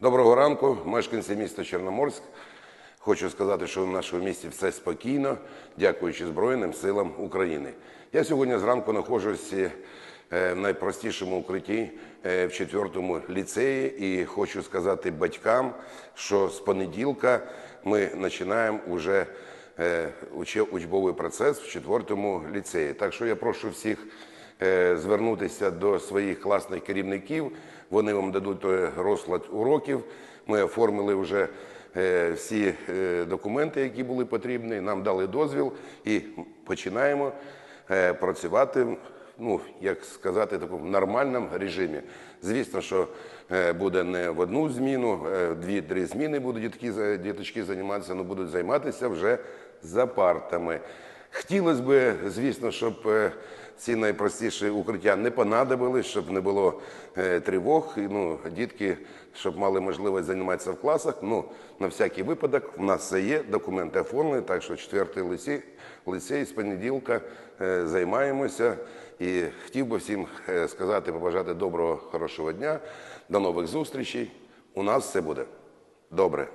Доброго ранку, мешканці міста Чорноморськ. Хочу сказати, що в нашому місті все спокійно, дякуючи Збройним силам України. Я сьогодні зранку знаходжусь е, в найпростішому укритті е, в четвертому ліцеї і хочу сказати батькам, що з понеділка ми починаємо вже е, учбовий процес в четвертому ліцеї. Так що я прошу всіх звернутися до своїх класних керівників. Вони вам дадуть е, розклад уроків. Ми оформили вже е, всі е, документи, які були потрібні. Нам дали дозвіл і починаємо е, працювати. Ну, як сказати, в такому нормальному режимі. Звісно, що е, буде не в одну зміну, е, дві-три зміни будуть дітки, діточки займатися, але будуть займатися вже за партами. Хотілося б, звісно, щоб е, ці найпростіші укриття не понадобились, щоб не було е, тривог. І, ну, дітки, щоб мали можливість займатися в класах. Ну, на всякий випадок, в нас все є, документи оформлені, так що четвертий ліцей, ліцей з понеділка е, займаємося. І хотів би всім сказати, побажати доброго, хорошого дня, до нових зустрічей. У нас все буде добре.